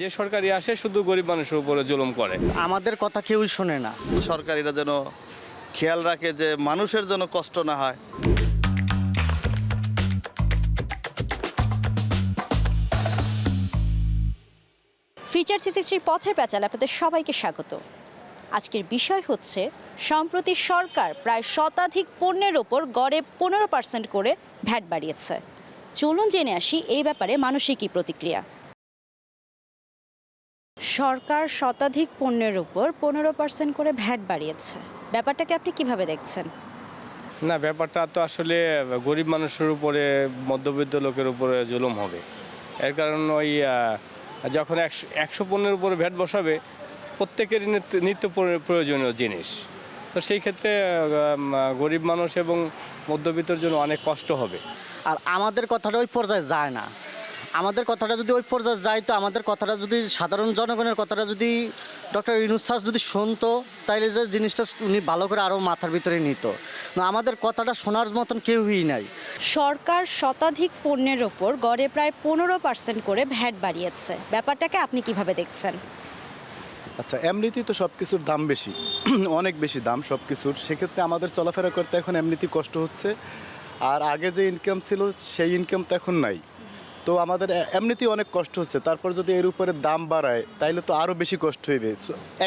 যে সরকারি আসে শুধু গরিব মানুষের উপরে জুলুম করে। আমাদের কথা কেউই শোনে না। সরকারিরা যেন খেয়াল রাখে যে মানুষের যেন কষ্ট না হয়। ফিচার থিসিসটির পথের প্যাচাল আপনাদের সবাইকে স্বাগত। আজকের বিষয় হচ্ছে সম্প্রতি সরকার প্রায় শতাধিক পণ্যের ওপর গড়ে পনেরো পার্সেন্ট করে ভ্যাট বাড়িয়েছে। চলুন জেনে আসি এই ব্যাপারে মানুষের কী প্রতিক্রিয়া। সরকার শতাধিক পণ্যের উপর পনেরো পার্সেন্ট করে ভ্যাট বাড়িয়েছে। ব্যাপারটাকে আপনি কীভাবে দেখছেন? না ব্যাপারটা তো আসলে গরিব মানুষের উপরে মধ্যবিত্ত লোকের উপরে জুলুম হবে। এর কারণ ওই যখন একশো একশো পণ্যের উপরে ভ্যাট বসাবে প্রত্যেকেরই নিত্য নিত্য প্রয়োজনীয় জিনিস। তো সেই ক্ষেত্রে গরিব মানুষ এবং মধ্যবিত্তর জন্য অনেক কষ্ট হবে। আর আমাদের কথাটা ওই পর্যায়ে যায় না। আমাদের কথাটা যদি ওই পর্যায়ে যায় তো আমাদের কথাটা যদি সাধারণ জনগণের কথাটা যদি ডক্টর ইনুস স্যার যদি শুনতো তাইলে যে জিনিসটা উনি ভালো করে আরও মাথার ভিতরে নিত। না আমাদের কথাটা শোনার মতন কেউই নাই। সরকার শতাধিক পণ্যের ওপর গড়ে প্রায় পনেরো পার্সেন্ট করে ভ্যাট বাড়িয়েছে। ব্যাপারটাকে আপনি কীভাবে দেখছেন? আচ্ছা এমনিতেই তো সব কিছুর দাম বেশি। অনেক বেশি দাম সব কিছুর সেক্ষেত্রে আমাদের চলাফেরা করতে এখন এমনিতেই কষ্ট হচ্ছে। আর আগে যে ইনকাম ছিল সেই ইনকাম তো এখন নাই। তো আমাদের এমনিতেই অনেক কষ্ট হচ্ছে। তারপর যদি এর উপরে দাম বাড়ায়, তাইলে তো আরও বেশি কষ্ট হইবে।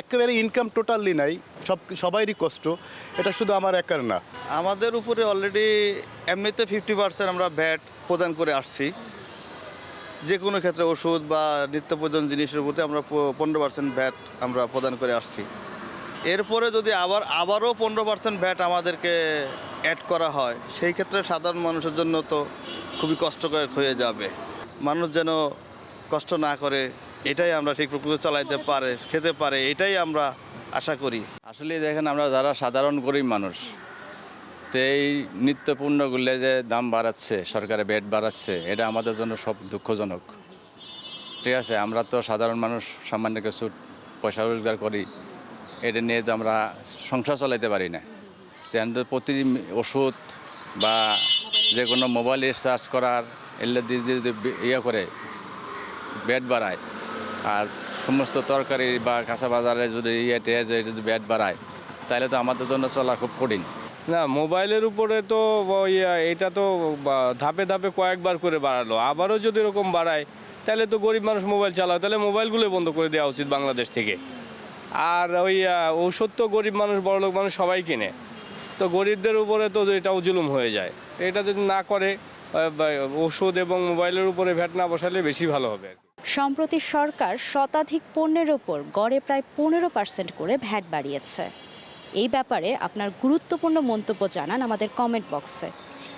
একেবারে ইনকাম টোটালি নাই, সব সবারই কষ্ট। এটা শুধু আমার একার না। আমাদের উপরে অলরেডি এমনিতে ফিফটি পার্সেন্ট আমরা ভ্যাট প্রদান করে আসছি। যে কোনো ক্ষেত্রে ওষুধ বা নিত্য প্রয়োজন জিনিসের উপরে আমরা পনেরো পার্সেন্ট ভ্যাট আমরা প্রদান করে আসছি। এরপরে যদি আবার, আবারও পনেরো পার্সেন্ট ভ্যাট আমাদেরকে অ্যাড করা হয়, সেই ক্ষেত্রে সাধারণ মানুষের জন্য তো খুবই কষ্টকর হয়ে যাবে। মানুষ যেন কষ্ট না করে, এটাই আমরা ঠিক প্রকৃতি চালাইতে পারে, খেতে পারে, এটাই আমরা আশা করি। আসলে দেখেন আমরা যারা সাধারণ গরিব মানুষ, তো এই নিত্য পণ্যগুলো যে দাম বাড়াচ্ছে সরকারে বেড বাড়াচ্ছে, এটা আমাদের জন্য সব দুঃখজনক। ঠিক আছে, আমরা তো সাধারণ মানুষ, সামান্য কিছু পয়সা রোজগার করি, এটা নিয়ে তো আমরা সংসার চালাইতে পারি না। তেন প্রতি ওষুধ বা যে কোনো মোবাইল রিচার্জ করার, এলে যদি ইয়ে করে বেড বাড়ায়। আর সমস্ত তরকারি বা কাঁচা বাজারে যদি ইয়ে টিয়ে যদি বেড বাড়ায়, তাহলে তো আমাদের জন্য চলা খুব কঠিন। না মোবাইলের উপরে তো এটা তো ধাপে ধাপে কয়েকবার করে বাড়ালো। আবারও যদি এরকম বাড়ায়, তাহলে তো গরিব মানুষ মোবাইল চালায়। তাহলে মোবাইলগুলো বন্ধ করে দেওয়া উচিত বাংলাদেশ থেকে। আর ওই ঔষধ তো গরিব মানুষ, বড়লোক মানুষ সবাই কিনে। তো গরিবদের উপরে তো এটাও জুলুম হয়ে যায়। এটা যদি না করে ওষুধ এবং মোবাইলের উপরে ভ্যাট না বসালে বেশি ভালো হবে সম্প্রতি সরকার শতাধিক পণ্যের ওপর গড়ে প্রায় পনেরো পার্সেন্ট করে ভ্যাট বাড়িয়েছে। এই ব্যাপারে আপনার গুরুত্বপূর্ণ মন্তব্য জানান আমাদের কমেন্ট বক্সে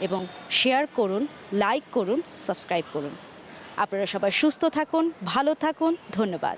এবং শেয়ার করুন, লাইক করুন, সাবস্ক্রাইব করুন। আপনারা সবাই সুস্থ থাকুন, ভালো থাকুন, ধন্যবাদ।